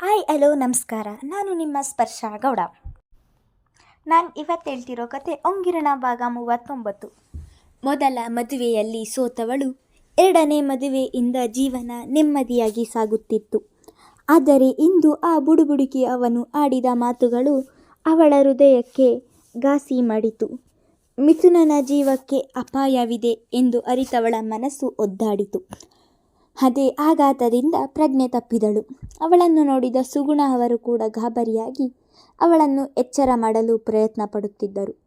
Hi, hello, ನಮಸ್ಕಾರ. ನಾನು ನಿಮ್ಮ ಸ್ಪರ್ಶ ಗೌಡ. ನಾನು ಇವತ್ತು ಹೇಳ್ತಿರೋ ಕತೆ ಒಂಗಿರಣ ಭಾಗ ಮೂವತ್ತೊಂಬತ್ತು. ಮೊದಲ ಮದುವೆಯಲ್ಲಿ ಸೋತವಳು ಎರಡನೇ ಮದುವೆಯಿಂದ ಜೀವನ ನೆಮ್ಮದಿಯಾಗಿ ಸಾಗುತ್ತಿತ್ತು. ಆದರೆ ಇಂದು ಆ ಬುಡುಬುಡುಕಿ ಅವನು ಆಡಿದ ಮಾತುಗಳು ಅವಳ ಹೃದಯಕ್ಕೆ ಘಾಸಿ ಮಾಡಿತು. ಮಿಥುನನ ಜೀವಕ್ಕೆ ಅಪಾಯವಿದೆ ಎಂದು ಅರಿತವಳ ಮನಸ್ಸು ಒದ್ದಾಡಿತು. ಅದೇ ಆಘಾತದಿಂದ ಪ್ರಜ್ಞೆ ತಪ್ಪಿದಳು. ಅವಳನ್ನು ನೋಡಿದ ಸುಗುಣ ಅವರು ಕೂಡ ಗಾಬರಿಯಾಗಿ ಅವಳನ್ನು ಎಚ್ಚರ ಮಾಡಲು ಪ್ರಯತ್ನ ಪಡುತ್ತಿದ್ದರು.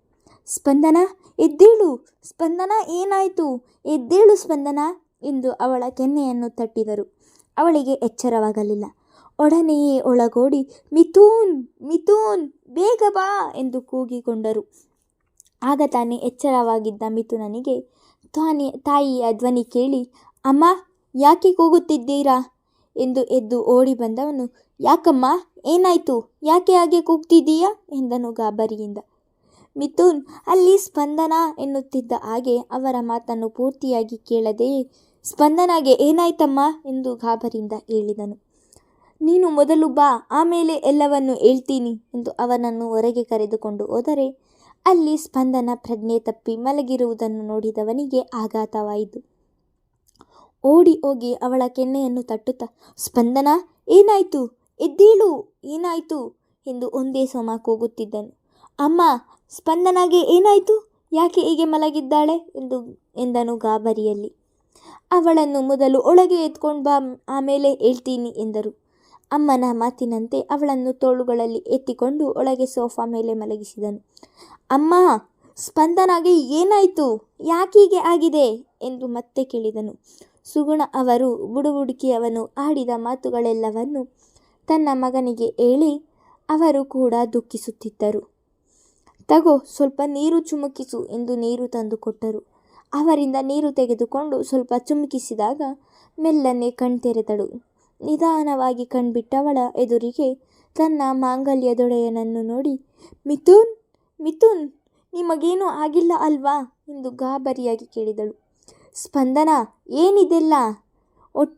ಸ್ಪಂದನ, ಎದ್ದೇಳು, ಸ್ಪಂದನ, ಏನಾಯಿತು? ಎದ್ದೇಳು ಸ್ಪಂದನ ಎಂದು ಅವಳ ಕೆನ್ನೆಯನ್ನು ತಟ್ಟಿದರು. ಅವಳಿಗೆ ಎಚ್ಚರವಾಗಲಿಲ್ಲ. ಒಡನೆಯೇ ಒಳಗೋಡಿ, ಮಿಥೂನ್ ಮಿಥೂನ್, ಬೇಗ ಬಾ ಎಂದು ಕೂಗಿಕೊಂಡರು. ಆಗ ತಾನೇ ಎಚ್ಚರವಾಗಿದ್ದ ಮಿಥುನನಿಗೆ, ತಾನೇ, ತಾಯಿಯ ಧ್ವನಿ ಕೇಳಿ, ಅಮ್ಮ ಯಾಕೆ ಕೂಗುತ್ತಿದ್ದೀರಾ? ಎಂದು ಎದ್ದು ಓಡಿ ಬಂದವನು. ಯಾಕಮ್ಮ, ಏನಾಯಿತು? ಯಾಕೆ ಹಾಗೆ ಕೂಗ್ತಿದ್ದೀಯಾ? ಎಂದನು ಗಾಬರಿಯಿಂದ. ಮಿಥುನ್, ಅಲ್ಲಿ ಸ್ಪಂದನ? ಎನ್ನುತ್ತಿದ್ದ ಹಾಗೆ ಅವರ ಮಾತನ್ನು ಪೂರ್ತಿಯಾಗಿ ಕೇಳದೆಯೇ ಸ್ಪಂದನಾಗೆ ಏನಾಯ್ತಮ್ಮ? ಎಂದು ಗಾಬರಿಯಿಂದ ಹೇಳಿದನು. ನೀನು ಮೊದಲು ಬಾ, ಆಮೇಲೆ ಎಲ್ಲವನ್ನು ಹೇಳ್ತೀನಿ, ಎಂದು ಅವನನ್ನು ಹೊರಗೆ ಕರೆದುಕೊಂಡು ಹೋದರೆ, ಅಲ್ಲಿ ಸ್ಪಂದನ ಪ್ರಜ್ಞೆ ತಪ್ಪಿ ಮಲಗಿರುವುದನ್ನು ನೋಡಿದವನಿಗೆ ಆಘಾತವಾಯಿತು. ಓಡಿ ಹೋಗಿ ಅವಳ ಕೆನ್ನೆಯನ್ನು ತಟ್ಟುತ್ತಾ, ಸ್ಪಂದನ, ಏನಾಯಿತು? ಎದ್ದೇಳು, ಏನಾಯಿತು? ಎಂದು ಒಂದೇ ಸಮ ಕೂಗುತ್ತಿದ್ದನು. ಅಮ್ಮ, ಸ್ಪಂದನಾಗೆ ಏನಾಯಿತು? ಯಾಕೆ ಹೀಗೆ ಮಲಗಿದ್ದಾಳೆ? ಎಂದು ಎಂದನು ಗಾಬರಿಯಲ್ಲಿ. ಅವಳನ್ನು ಮೊದಲು ಒಳಗೆ ಎತ್ಕೊಂಡು ಬಾ, ಆಮೇಲೆ ಹೇಳ್ತೀನಿ ಎಂದರು. ಅಮ್ಮನ ಮಾತಿನಂತೆ ಅವಳನ್ನು ತೋಳುಗಳಲ್ಲಿ ಎತ್ತಿಕೊಂಡು ಒಳಗೆ ಸೋಫಾ ಮೇಲೆ ಮಲಗಿಸಿದನು. ಅಮ್ಮ, ಸ್ಪಂದನಾಗೆ ಏನಾಯಿತು? ಯಾಕೀಗೆ ಆಗಿದೆ? ಎಂದು ಮತ್ತೆ ಕೇಳಿದನು. ಸುಗುಣ ಅವರು ಬುಡುಬುಡುಕಿಯವನು ಆಡಿದ ಮಾತುಗಳೆಲ್ಲವನ್ನು ತನ್ನ ಮಗನಿಗೆ ಹೇಳಿ ಅವರು ಕೂಡ ದುಃಖಿಸುತ್ತಿದ್ದರು. ತಗೋ, ಸ್ವಲ್ಪ ನೀರು ಚುಮುಕಿಸು ಎಂದು ನೀರು ತಂದುಕೊಟ್ಟರು ಅವರಿಂದ ನೀರು ತೆಗೆದುಕೊಂಡು ಸ್ವಲ್ಪ ಚುಮುಕಿಸಿದಾಗ ಮೆಲ್ಲನೆ ಕಣ್ತೆರೆದಳು. ನಿಧಾನವಾಗಿ ಕಣ್ಬಿಟ್ಟವಳ ಎದುರಿಗೆ ತನ್ನ ಮಾಂಗಲ್ಯದೊಡೆಯನನ್ನು ನೋಡಿ, ಮಿಥುನ್ ಮಿಥುನ್, ನಿಮಗೇನೂ ಆಗಿಲ್ಲ ಅಲ್ವಾ? ಎಂದು ಗಾಬರಿಯಾಗಿ ಕೇಳಿದಳು. ಸ್ಪಂದನ, ಏನಿದೆಲ್ಲ? ಒಟ್,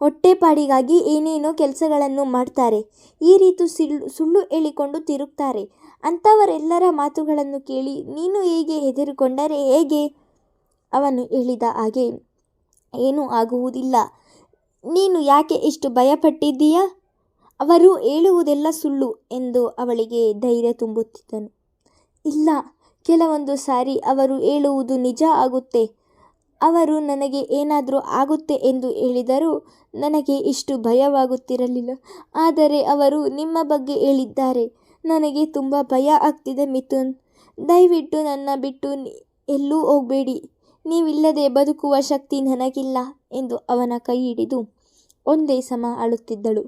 ಹೊಟ್ಟೆಪಾಡಿಗಾಗಿ ಏನೇನೋ ಕೆಲಸಗಳನ್ನು ಮಾಡ್ತಾರೆ. ಈ ರೀತಿ ಸುಳ್ಳು ಸುಳ್ಳು ಹೇಳಿಕೊಂಡು ತಿರುಗ್ತಾರೆ. ಅಂಥವರೆಲ್ಲರ ಮಾತುಗಳನ್ನು ಕೇಳಿ ನೀನು ಹೇಗೆ ಹೆದರಿಕೊಂಡರೆ ಹೇಗೆ? ಅವನು ಹೇಳಿದ ಹಾಗೆ, ಏನೂ ಆಗುವುದಿಲ್ಲ. ನೀನು ಯಾಕೆ ಇಷ್ಟು ಭಯಪಟ್ಟಿದ್ದೀಯಾ? ಅವರು ಹೇಳುವುದೆಲ್ಲ ಸುಳ್ಳು ಎಂದು ಅವಳಿಗೆ ಧೈರ್ಯ ತುಂಬುತ್ತಿದ್ದನು. ಇಲ್ಲ, ಕೆಲವೊಂದು ಸಾರಿ ಅವರು ಹೇಳುವುದು ನಿಜ ಆಗುತ್ತೆ. ಅವರು ನನಗೆ ಏನಾದರೂ ಆಗುತ್ತೆ ಎಂದು ಹೇಳಿದರೂ ನನಗೆ ಇಷ್ಟು ಭಯವಾಗುತ್ತಿರಲಿಲ್ಲ. ಆದರೆ ಅವರು ನಿಮ್ಮ ಬಗ್ಗೆ ಹೇಳಿದ್ದಾರೆ. ನನಗೆ ತುಂಬ ಭಯ ಆಗ್ತಿದೆ ಮಿಥುನ್. ದಯವಿಟ್ಟು ನನ್ನ ಬಿಟ್ಟು ಎಲ್ಲೂ ಹೋಗಬೇಡಿ. ನೀವಿಲ್ಲದೆ ಬದುಕುವ ಶಕ್ತಿ ನನಗಿಲ್ಲ ಎಂದು ಅವನ ಕೈ ಹಿಡಿದು ಒಂದೇ ಸಮ ಅಳುತ್ತಿದ್ದಳು.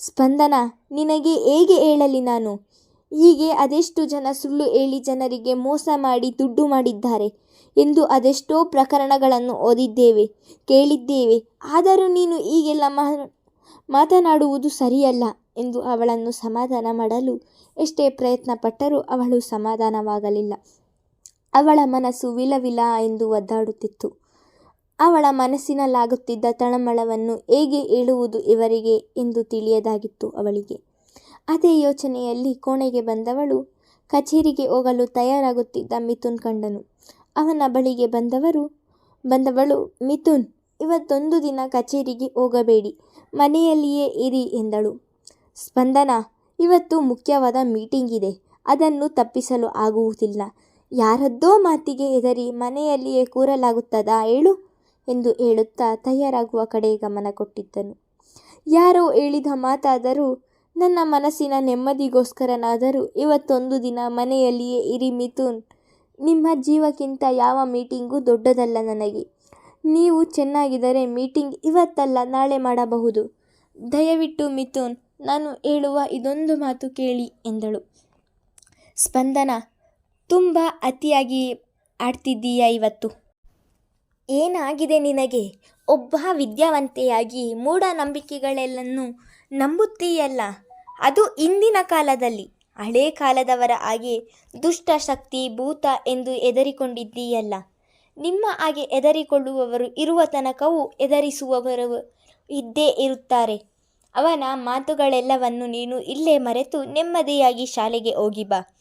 ಸ್ಪಂದನ, ನಿನಗೆ ಹೇಗೆ ಹೇಳಲಿ ನಾನು? ಹೀಗೆ ಅದೆಷ್ಟು ಜನ ಸುಳ್ಳು ಹೇಳಿ ಜನರಿಗೆ ಮೋಸ ಮಾಡಿ ದುಡ್ಡು ಮಾಡಿದ್ದಾರೆ. ಎಂದು ಅದೆಷ್ಟೋ ಪ್ರಕರಣಗಳನ್ನು ಓದಿದ್ದೇವೆ, ಕೇಳಿದ್ದೇವೆ. ಆದರೂ ನೀನು ಈಗೆಲ್ಲ ಮಾತನಾಡುವುದು ಸರಿಯಲ್ಲ ಎಂದು ಅವಳನ್ನು ಸಮಾಧಾನ ಮಾಡಲು ಎಷ್ಟೇ ಪ್ರಯತ್ನ ಪಟ್ಟರೂ ಅವಳು ಸಮಾಧಾನವಾಗಲಿಲ್ಲ. ಅವಳ ಮನಸ್ಸು ವಿಲವಿಲ ಎಂದು ಒದ್ದಾಡುತ್ತಿತ್ತು. ಅವಳ ಮನಸ್ಸಿನಲ್ಲಾಗುತ್ತಿದ್ದ ತಳಮಳವನ್ನು ಹೇಗೆ ಹೇಳುವುದು ಇವರಿಗೆ ಎಂದು ತಿಳಿಯದಾಗಿತ್ತು ಅವಳಿಗೆ. ಅದೇ ಯೋಚನೆಯಲ್ಲಿ ಕೋಣೆಗೆ ಬಂದವಳು ಕಚೇರಿಗೆ ಹೋಗಲು ತಯಾರಾಗುತ್ತಿದ್ದ ಮಿಥುನ್ ಕಂಡನು. ಅವನ ಬಳಿಗೆ ಬಂದವರು, ಬಂದವಳು ಮಿಥುನ್, ಇವತ್ತೊಂದು ದಿನ ಕಚೇರಿಗೆ ಹೋಗಬೇಡಿ, ಮನೆಯಲ್ಲಿಯೇ ಇರಿ ಎಂದಳು. ಸ್ಪಂದನ, ಇವತ್ತು ಮುಖ್ಯವಾದ ಮೀಟಿಂಗ್ ಇದೆ, ಅದನ್ನು ತಪ್ಪಿಸಲು ಆಗುವುದಿಲ್ಲ. ಯಾರದ್ದೋ ಮಾತಿಗೆ ಹೆದರಿ ಮನೆಯಲ್ಲಿಯೇ ಕೂರಲಾಗುತ್ತದಾ ಹೇಳು ಎಂದು ಹೇಳುತ್ತಾ ತಯಾರಾಗುವ ಕಡೆ ಗಮನ ಕೊಟ್ಟಿದ್ದನು. ಯಾರೋ ಹೇಳಿದ ಮಾತಾದರೂ ನನ್ನ ಮನಸ್ಸಿನ ನೆಮ್ಮದಿಗೋಸ್ಕರನಾದರೂ ಇವತ್ತೊಂದು ದಿನ ಮನೆಯಲ್ಲಿಯೇ ಇರಿ ಮಿಥುನ್ ನಿಮ್ಮ ಜೀವಕ್ಕಿಂತ ಯಾವ ಮೀಟಿಂಗೂ ದೊಡ್ಡದಲ್ಲ ನನಗೆ. ನೀವು ಚೆನ್ನಾಗಿದ್ದರೆ ಮೀಟಿಂಗ್ ಇವತ್ತಲ್ಲ, ನಾಳೆ ಮಾಡಬಹುದು. ದಯವಿಟ್ಟು ಮಿಥುನ್, ನಾನು ಹೇಳುವ ಇದೊಂದು ಮಾತು ಕೇಳಿ ಎಂದಳು. ಸ್ಪಂದನ, ತುಂಬ ಅತಿಯಾಗಿ ಆಡ್ತಿದ್ದೀಯಾ ಇವತ್ತು? ಏನಾಗಿದೆ ನಿನಗೆ? ಒಬ್ಬ ವಿದ್ಯಾವಂತೆಯಾಗಿ ಮೂಢನಂಬಿಕೆಗಳೆಲ್ಲನ್ನು ನಂಬುತ್ತೀಯಲ್ಲ? ಅದು ಇಂದಿನ ಕಾಲದಲ್ಲಿ. ಹಳೇ ಕಾಲದವರ ಹಾಗೆ ದುಷ್ಟ ಶಕ್ತಿ, ಭೂತ ಎಂದು ಹೆದರಿಕೊಂಡಿದ್ದೀಯಲ್ಲ. ನಿಮ್ಮ ಹಾಗೆ ಹೆದರಿಕೊಳ್ಳುವವರು ಇರುವ ತನಕವೂ ಹೆದರಿಸುವವರು ಇದ್ದೇ ಇರುತ್ತಾರೆ. ಅವನ ಮಾತುಗಳೆಲ್ಲವನ್ನು ನೀನು ಇಲ್ಲೇ ಮರೆತು ನೆಮ್ಮದಿಯಾಗಿ ಶಾಲೆಗೆ ಹೋಗಿ ಬಾ.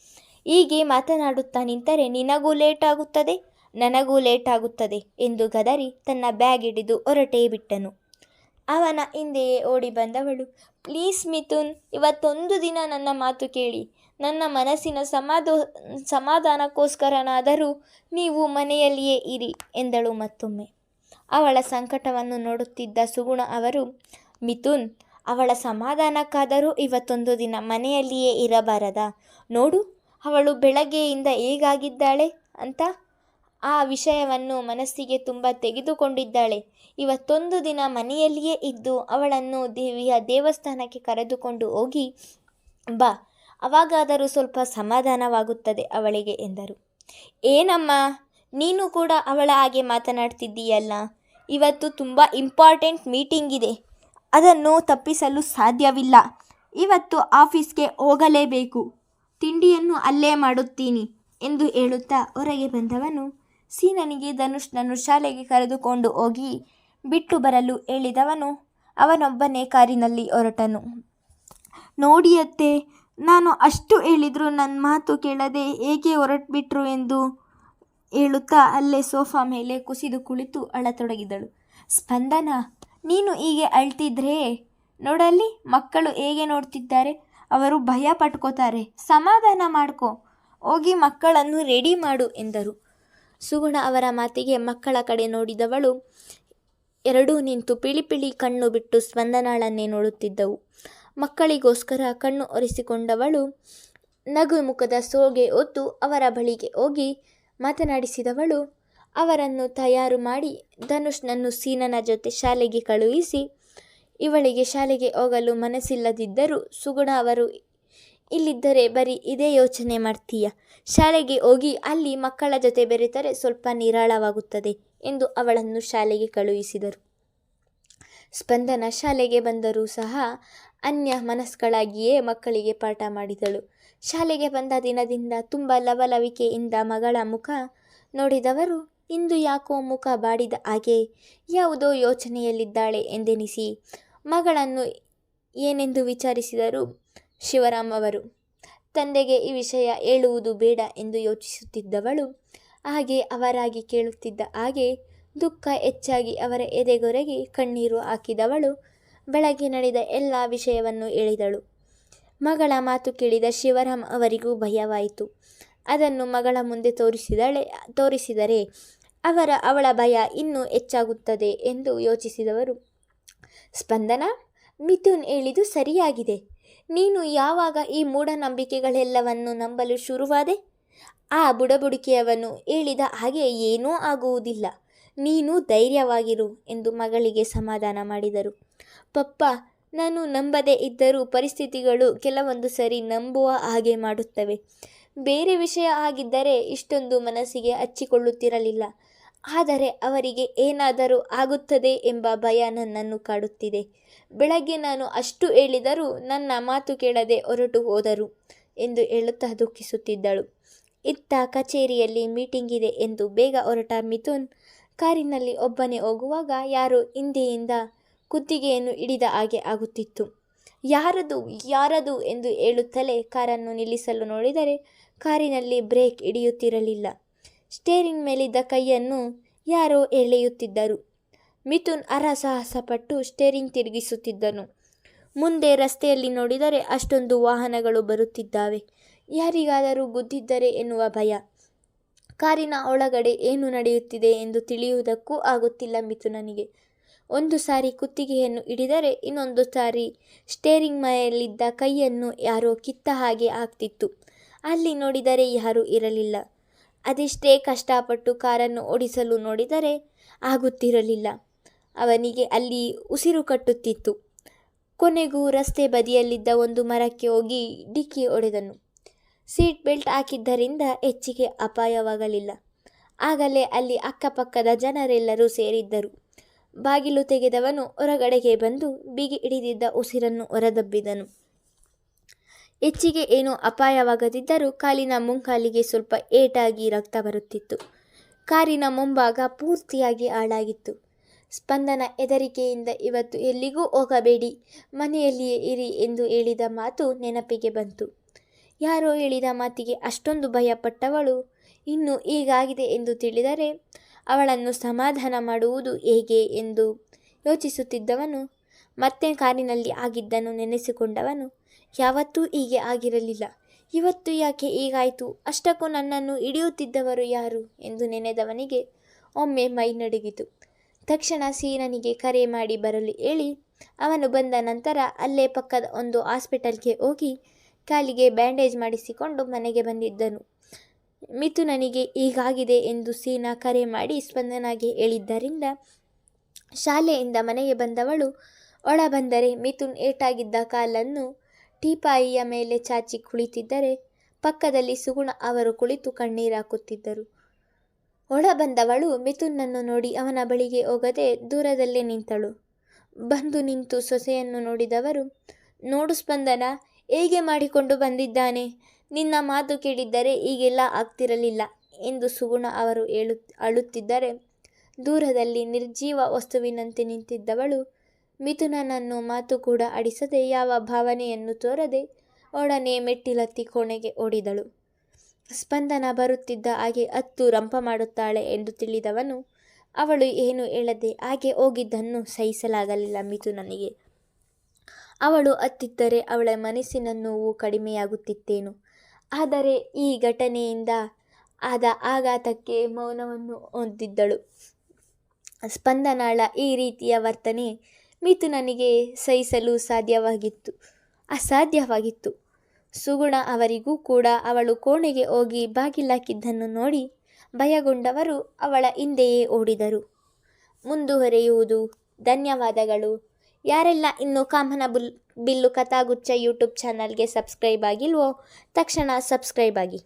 ಹೀಗೆ ಮಾತನಾಡುತ್ತಾ ನಿಂತರೆ ನಿನಗೂ ಲೇಟ್ ಆಗುತ್ತದೆ ನನಗೂ ಲೇಟ್ ಆಗುತ್ತದೆ ಎಂದು ಗದರಿ ತನ್ನ ಬ್ಯಾಗ್ ಹಿಡಿದು ಹೊರಟೇ ಬಿಟ್ಟನು. ಅವನ ಹಿಂದೆಯೇ ಓಡಿ ಬಂದವಳು. ಪ್ಲೀಸ್ ಮಿಥುನ್, ಇವತ್ತೊಂದು ದಿನ ನನ್ನ ಮಾತು ಕೇಳಿ. ನನ್ನ ಮನಸ್ಸಿನ ಸಮಾಧೋ, ಸಮಾಧಾನಕ್ಕೋಸ್ಕರನಾದರೂ ನೀವು ಮನೆಯಲ್ಲಿಯೇ ಇರಿ, ಎಂದಳು ಮತ್ತೊಮ್ಮೆ. ಅವಳ ಸಂಕಟವನ್ನು ನೋಡುತ್ತಿದ್ದ ಸುಗುಣ ಅವರು, ಮಿಥುನ್, ಅವಳ ಸಮಾಧಾನಕ್ಕಾದರೂ ಇವತ್ತೊಂದು ದಿನ ಮನೆಯಲ್ಲಿಯೇ ಇರಬಾರದ. ನೋಡು, ಅವಳು ಬೆಳಗ್ಗೆಯಿಂದ ಹೇಗಾಗಿದ್ದಾಳೆ? ಅಂತ ಆ ವಿಷಯವನ್ನು ಮನಸ್ಸಿಗೆ ತುಂಬ ತೆಗೆದುಕೊಂಡಿದ್ದಾಳೆ. ಇವತ್ತೊಂದು ದಿನ ಮನೆಯಲ್ಲಿಯೇ ಇದ್ದು ಅವಳನ್ನು ದೇವಿಯ ದೇವಸ್ಥಾನಕ್ಕೆ ಕರೆದುಕೊಂಡು ಹೋಗಿ, ಬಾ, ಅವಾಗಾದರೂ ಸ್ವಲ್ಪ ಸಮಾಧಾನವಾಗುತ್ತದೆ ಅವಳಿಗೆ ಎಂದರು. ಏನಮ್ಮ, ನೀನು ಕೂಡ ಅವಳ ಹಾಗೆ ಮಾತನಾಡ್ತಿದ್ದೀಯಲ್ಲ? ಇವತ್ತು ತುಂಬ ಇಂಪಾರ್ಟೆಂಟ್ ಮೀಟಿಂಗ್ ಇದೆ. ಅದನ್ನು ತಪ್ಪಿಸಲು ಸಾಧ್ಯವಿಲ್ಲ. ಇವತ್ತು ಆಫೀಸ್ಗೆ ಹೋಗಲೇಬೇಕು. ತಿಂಡಿಯನ್ನು ಅಲ್ಲೇ ಮಾಡುತ್ತೀನಿ ಎಂದು ಹೇಳುತ್ತಾ ಹೊರಗೆ ಬಂದವನು. ಸೀನನಿಗೆ ಧನುಷ್ನನ್ನು ಶಾಲೆಗೆ ಕರೆದುಕೊಂಡು ಹೋಗಿ ಬಿಟ್ಟು ಬರಲು ಹೇಳಿದವನು. ಅವನೊಬ್ಬನೇ ಕಾರಿನಲ್ಲಿ ಹೊರಟನು. ನೋಡಿಯತ್ತೆ, ನಾನು ಅಷ್ಟು ಹೇಳಿದರೂ ನನ್ನ ಮಾತು ಕೇಳದೆ ಹೇಗೆ ಹೊರಟ್ಬಿಟ್ರು ಎಂದು ಹೇಳುತ್ತಾ ಅಲ್ಲೇ ಸೋಫಾ ಮೇಲೆ ಕುಸಿದು ಕುಳಿತು ಅಳತೊಡಗಿದಳು. ಸ್ಪಂದನ, ನೀನು ಹೀಗೆ ಅಳ್ತಿದ್ರೆ? ನೋಡಲ್ಲಿ, ಮಕ್ಕಳು ಹೇಗೆ ನೋಡ್ತಿದ್ದಾರೆ? ಅವರು ಭಯ ಪಟ್ಕೋತಾರೆ. ಸಮಾಧಾನ ಮಾಡ್ಕೋ. ಹೋಗಿ ಮಕ್ಕಳನ್ನು ರೆಡಿ ಮಾಡು ಎಂದರು. ಸುಗುಣ ಅವರ ಮಾತಿಗೆ ಮಕ್ಕಳ ಕಡೆ ನೋಡಿದವಳು, ಎರಡೂ ನಿಂತು ಪಿಳಿಪಿಳಿ ಪಿಳಿ ಕಣ್ಣು ಬಿಟ್ಟು ಸ್ಪಂದನಾಳನ್ನೇ ನೋಡುತ್ತಿದ್ದವು. ಮಕ್ಕಳಿಗೋಸ್ಕರ ಕಣ್ಣು ಒರೆಸಿಕೊಂಡವಳು, ನಗು ಮುಖದ ಸೋಗೆ ಒತ್ತು ಅವರ ಬಳಿಗೆ ಹೋಗಿ ಮಾತನಾಡಿಸಿದವಳು, ಅವರನ್ನು ತಯಾರು ಮಾಡಿ ಧನುಷ್ನನ್ನು ಸೀನನ ಜೊತೆ ಶಾಲೆಗೆ ಕಳುಹಿಸಿ, ಇವಳಿಗೆ ಶಾಲೆಗೆ ಹೋಗಲು ಮನಸ್ಸಿಲ್ಲದಿದ್ದರೂ ಸುಗುಣ ಅವರು ಇಲ್ಲಿದ್ದರೆ ಬರೀ ಇದೇ ಯೋಚನೆ ಮಾಡ್ತೀಯ? ಶಾಲೆಗೆ ಹೋಗಿ ಅಲ್ಲಿ ಮಕ್ಕಳ ಜೊತೆ ಬೆರೆತರೆ ಸ್ವಲ್ಪ ನಿರಾಳವಾಗುತ್ತದೆ ಎಂದು ಅವಳನ್ನು ಶಾಲೆಗೆ ಕಳುಹಿಸಿದರು. ಸ್ಪಂದನ ಶಾಲೆಗೆ ಬಂದರೂ ಸಹ ಅನ್ಯ ಮನಸ್ಕಳಾಗಿಯೇ ಮಕ್ಕಳಿಗೆ ಪಾಠ ಮಾಡಿದಳು. ಶಾಲೆಗೆ ಬಂದ ದಿನದಿಂದ ತುಂಬ ಲವಲವಿಕೆಯಿಂದ ಮಗಳ ಮುಖ ನೋಡಿದವರು, ಇಂದು ಯಾಕೋ ಮುಖ ಬಾಡಿದ ಹಾಗೆ ಯಾವುದೋ ಯೋಚನೆಯಲ್ಲಿದ್ದಾಳೆ ಎಂದೆನಿಸಿ ಮಗಳನ್ನು ಏನೆಂದು ವಿಚಾರಿಸಿದರು ಶಿವರಾಮ್ ಅವರು. ತಂದೆಗೆ ಈ ವಿಷಯ ಹೇಳುವುದು ಬೇಡ ಎಂದು ಯೋಚಿಸುತ್ತಿದ್ದವಳು. ಹಾಗೆ ಅವರಾಗಿ ಕೇಳುತ್ತಿದ್ದ ಹಾಗೆ ದುಃಖ ಹೆಚ್ಚಾಗಿ ಅವರ ಎದೆಗೊರೆಗೆ ಕಣ್ಣೀರು ಹಾಕಿದವಳು. ಬೆಳಗ್ಗೆ ನಡೆದ ಎಲ್ಲ ವಿಷಯವನ್ನು ಹೇಳಿದಳು. ಮಗಳ ಮಾತು ಕೇಳಿದ ಶಿವರಾಮ್ ಅವರಿಗೂ ಭಯವಾಯಿತು. ಅದನ್ನು ಮಗಳ ಮುಂದೆ ತೋರಿಸಿದಳೆ, ತೋರಿಸಿದರೆ ಅವರ, ಅವಳ ಭಯ ಇನ್ನೂ ಹೆಚ್ಚಾಗುತ್ತದೆ ಎಂದು ಯೋಚಿಸಿದವರು. ಸ್ಪಂದನ, ಮಿಥುನ್ ಹೇಳಿದು ಸರಿಯಾಗಿದೆ. ನೀನು ಯಾವಾಗ ಈ ಮೂಢನಂಬಿಕೆಗಳೆಲ್ಲವನ್ನು ನಂಬಲು ಶುರುವಾದೆ? ಆ ಬುಡಬುಡಿಕೆಯವನು ಹೇಳಿದ ಹಾಗೆ ಏನೂ ಆಗುವುದಿಲ್ಲ. ನೀನು ಧೈರ್ಯವಾಗಿರು ಎಂದು ಮಗಳಿಗೆ ಸಮಾಧಾನ ಮಾಡಿದರು. ಪಪ್ಪ, ನಾನು ನಂಬದೇ ಇದ್ದರೂ ಪರಿಸ್ಥಿತಿಗಳು ಕೆಲವೊಂದು ಸರಿ ನಂಬುವ ಹಾಗೆ ಮಾಡುತ್ತವೆ. ಬೇರೆ ವಿಷಯ ಆಗಿದ್ದರೆ ಇಷ್ಟೊಂದು ಮನಸ್ಸಿಗೆ ಹಚ್ಚಿಕೊಳ್ಳುತ್ತಿರಲಿಲ್ಲ. ಆದರೆ ಅವರಿಗೆ ಏನಾದರೂ ಆಗುತ್ತದೆ ಎಂಬ ಭಯ ನನ್ನನ್ನು ಕಾಡುತ್ತಿದೆ. ಬೆಳಗ್ಗೆ ನಾನು ಅಷ್ಟು ಹೇಳಿದರೂ ನನ್ನ ಮಾತು ಕೇಳದೆ ಹೊರಟು ಹೋದರು ಎಂದು ಹೇಳುತ್ತಾ ದುಃಖಿಸುತ್ತಿದ್ದಳು. ಇತ್ತ ಕಚೇರಿಯಲ್ಲಿ ಮೀಟಿಂಗ್ ಇದೆ ಎಂದು ಬೇಗ ಹೊರಟ ಮಿಥುನ್ ಕಾರಿನಲ್ಲಿ ಒಬ್ಬನೇ ಹೋಗುವಾಗ ಯಾರು ಹಿಂದೆಯಿಂದ ಕುತ್ತಿಗೆಯನ್ನು ಹಿಡಿದ ಹಾಗೆ ಆಗುತ್ತಿತ್ತು. ಯಾರದು ಯಾರದು ಎಂದು ಹೇಳುತ್ತಲೇ ಕಾರನ್ನು ನಿಲ್ಲಿಸಲು ನೋಡಿದರೆ ಕಾರಿನಲ್ಲಿ ಬ್ರೇಕ್ ಹಿಡಿಯುತ್ತಿರಲಿಲ್ಲ. ಸ್ಟೇರಿಂಗ್ ಮೇಲಿದ್ದ ಕೈಯನ್ನು ಯಾರೋ ಎಳೆಯುತ್ತಿದ್ದರು. ಮಿಥುನ್ ಅರಸಾಹಸಪಟ್ಟು ಸ್ಟೇರಿಂಗ್ ತಿರುಗಿಸುತ್ತಿದ್ದನು. ಮುಂದೆ ರಸ್ತೆಯಲ್ಲಿ ನೋಡಿದರೆ ಅಷ್ಟೊಂದು ವಾಹನಗಳು ಬರುತ್ತಿದ್ದಾವೆ. ಯಾರಿಗಾದರೂ ಗುದ್ದಿದ್ದರೆ ಎನ್ನುವ ಭಯ. ಕಾರಿನ ಒಳಗಡೆ ಏನು ನಡೆಯುತ್ತಿದೆ ಎಂದು ತಿಳಿಯುವುದಕ್ಕೂ ಆಗುತ್ತಿಲ್ಲ ಮಿಥುನನಿಗೆ. ಒಂದು ಸಾರಿ ಕುತ್ತಿಗೆಯನ್ನು ಹಿಡಿದರೆ ಇನ್ನೊಂದು ಸಾರಿ ಸ್ಟೇರಿಂಗ್ ಮೇಲಿದ್ದ ಕೈಯನ್ನು ಯಾರೋ ಕಿತ್ತ ಹಾಗೆ ಆಗ್ತಿತ್ತು ಅಲ್ಲಿ ನೋಡಿದರೆ ಯಾರೂ ಇರಲಿಲ್ಲ. ಅದೆಷ್ಟೇ ಕಷ್ಟಪಟ್ಟು ಕಾರನ್ನು ಓಡಿಸಲು ನೋಡಿದರೆ ಆಗುತ್ತಿರಲಿಲ್ಲ. ಅವನಿಗೆ ಅಲ್ಲಿ ಉಸಿರು ಕಟ್ಟುತ್ತಿತ್ತು. ಕೊನೆಗೂ ರಸ್ತೆ ಬದಿಯಲ್ಲಿದ್ದ ಒಂದು ಮರಕ್ಕೆ ಹೋಗಿ ಡಿಕ್ಕಿ ಹೊಡೆದನು. ಸೀಟ್ ಬೆಲ್ಟ್ ಹಾಕಿದ್ದರಿಂದ ಹೆಚ್ಚಿಗೆ ಅಪಾಯವಾಗಲಿಲ್ಲ. ಆಗಲೇ ಅಲ್ಲಿ ಅಕ್ಕಪಕ್ಕದ ಜನರೆಲ್ಲರೂ ಸೇರಿದ್ದರು. ಬಾಗಿಲು ತೆಗೆದವನು ಹೊರಗಡೆಗೆ ಬಂದು ಬಿಗಿ ಹಿಡಿದಿದ್ದ ಉಸಿರನ್ನು ಹೊರದಬ್ಬಿದನು. ಹೆಚ್ಚಿಗೆ ಏನೂ ಅಪಾಯವಾಗದಿದ್ದರೂ ಕಾಲಿನ ಮುಂಕಾಲಿಗೆ ಸ್ವಲ್ಪ ಏಟಾಗಿ ರಕ್ತ ಬರುತ್ತಿತ್ತು. ಕಾರಿನ ಮುಂಭಾಗ ಪೂರ್ತಿಯಾಗಿ ಹಾಳಾಗಿತ್ತು. ಸ್ಪಂದನ ಹೆದರಿಕೆಯಿಂದ ಇವತ್ತು ಎಲ್ಲಿಗೂ ಹೋಗಬೇಡಿ, ಮನೆಯಲ್ಲಿಯೇ ಇರಿ ಎಂದು ಹೇಳಿದ ಮಾತು ನೆನಪಿಗೆ ಬಂತು. ಯಾರೋ ಹೇಳಿದ ಮಾತಿಗೆ ಅಷ್ಟೊಂದು ಭಯಪಟ್ಟವಳು ಇನ್ನು ಹೀಗಾಗಿದೆ ಎಂದು ತಿಳಿದರೆ ಅವಳನ್ನು ಸಮಾಧಾನ ಮಾಡುವುದು ಹೇಗೆ ಎಂದು ಯೋಚಿಸುತ್ತಿದ್ದವನು ಮತ್ತೆ ಕಾರಿನಲ್ಲಿ ಆಗಿದ್ದನ್ನು ನೆನೆಸಿಕೊಂಡವನು. ಯಾವತ್ತೂ ಹೀಗೆ ಆಗಿರಲಿಲ್ಲ. ಇವತ್ತು ಯಾಕೆ ಹೀಗಾಯಿತು? ಅಷ್ಟಕ್ಕೂ ನನ್ನನ್ನು ಹಿಡಿಯುತ್ತಿದ್ದವರು ಯಾರು? ಎಂದು ನೆನೆದವನಿಗೆ ಒಮ್ಮೆ ಮೈ ನಡುಗಿತು. ತಕ್ಷಣ ಸೀನನಿಗೆ ಕರೆ ಮಾಡಿ ಬರಲು ಹೇಳಿ. ಅವನು ಬಂದ ನಂತರ ಅಲ್ಲೇ ಪಕ್ಕದ ಒಂದು ಹಾಸ್ಪಿಟಲ್ಗೆ ಹೋಗಿ ಕಾಲಿಗೆ ಬ್ಯಾಂಡೇಜ್ ಮಾಡಿಸಿಕೊಂಡು ಮನೆಗೆ ಬಂದಿದ್ದನು. ಮಿಥುನನಿಗೆ ಹೀಗಾಗಿದೆ ಎಂದು ಸೀನಾ ಕರೆ ಮಾಡಿ ಸ್ಪಂದನಾಗಿ ಹೇಳಿದ್ದರಿಂದ ಶಾಲೆಯಿಂದ ಮನೆಗೆ ಬಂದವಳು ಒಳ ಬಂದರೆ ಮಿಥುನ್ ಏಟಾಗಿದ್ದ ಕಾಲನ್ನು ಟೀಪಾಯಿಯ ಮೇಲೆ ಚಾಚಿ ಕುಳಿತಿದ್ದರೆ ಪಕ್ಕದಲ್ಲಿ ಸುಗುಣ ಅವರು ಕುಳಿತು ಕಣ್ಣೀರಾಕುತ್ತಿದ್ದರು ಒಳ ಬಂದವಳು ಮಿಥುನನ್ನು ನೋಡಿ ಅವನ ಬಳಿಗೆ ಹೋಗದೆ ದೂರದಲ್ಲೇ ನಿಂತಳು. ಬಂದು ನಿಂತು ಸೊಸೆಯನ್ನು ನೋಡಿದವರು, ನೋಡು ಸ್ಪಂದನ, ಹೇಗೆ ಮಾಡಿಕೊಂಡು ಬಂದಿದ್ದಾನೆ? ನಿನ್ನ ಮಾತು ಕೇಳಿದ್ದರೆ ಈಗೆಲ್ಲ ಆಗ್ತಿರಲಿಲ್ಲ ಎಂದು ಸುಗುಣ ಅವರು ಹೇಳು, ಅಳುತ್ತಿದ್ದರೆ, ದೂರದಲ್ಲಿ ನಿರ್ಜೀವ ವಸ್ತುವಿನಂತೆ ನಿಂತಿದ್ದವಳು ಮಿಥುನನನ್ನು ಮಾತು ಕೂಡ ಅಡಿಸದೆ ಯಾವ ಭಾವನೆಯನ್ನು ತೋರದೆ ಒಡನೆ ಮೆಟ್ಟಿಲತ್ತಿ ಕೋಣೆಗೆ ಓಡಿದಳು. ಸ್ಪಂದನ ಬರುತ್ತಿದ್ದ ಹಾಗೆ ಅತ್ತು ರಂಪ ಮಾಡುತ್ತಾಳೆ ಎಂದು ತಿಳಿದವನು, ಅವಳು ಏನು ಹೇಳದೆ ಹಾಗೆ ಹೋಗಿದ್ದನ್ನು ಸಹಿಸಲಾಗಲಿಲ್ಲ ಮಿಥುನನಿಗೆ. ಅವಳು ಅತ್ತಿದ್ದರೆ ಅವಳ ಮನಸ್ಸಿನ ನೋವು ಕಡಿಮೆಯಾಗುತ್ತಿತ್ತೇನು. ಆದರೆ ಈ ಘಟನೆಯಿಂದ ಆದ ಆಘಾತಕ್ಕೆ ಮೌನವನ್ನು ಹೊಂದಿದ್ದಳು. ಸ್ಪಂದನಾಳ ಈ ರೀತಿಯ ವರ್ತನೆ ಮಿಥುನನಿಗೆ ಸಹಿಸಲು ಸಾಧ್ಯವಾಗಿತ್ತು. ಅಸಾಧ್ಯವಾಗಿತ್ತು. ಸುಗುಣ ಅವರಿಗೂ ಕೂಡ ಅವಳು ಕೋಣೆಗೆ ಹೋಗಿ ಬಾಗಿಲಾಕಿದ್ದನ್ನು ನೋಡಿ ಭಯಗೊಂಡವರು ಅವಳ ಹಿಂದೆಯೇ ಓಡಿದರು. ಮುಂದುವರೆಯುವುದು ಧನ್ಯವಾದಗಳು. ಯಾರೆಲ್ಲ ಇನ್ನೂ ಕಾಮನ ಬುಲ್, ಬಿಲ್ಲು ಕಥಾಗುಚ್ಚ ಯೂಟ್ಯೂಬ್ ಚಾನಲ್ಗೆ ಸಬ್ಸ್ಕ್ರೈಬ್ ಆಗಿಲ್ವೋ, ತಕ್ಷಣ ಸಬ್ಸ್ಕ್ರೈಬ್ ಆಗಿ.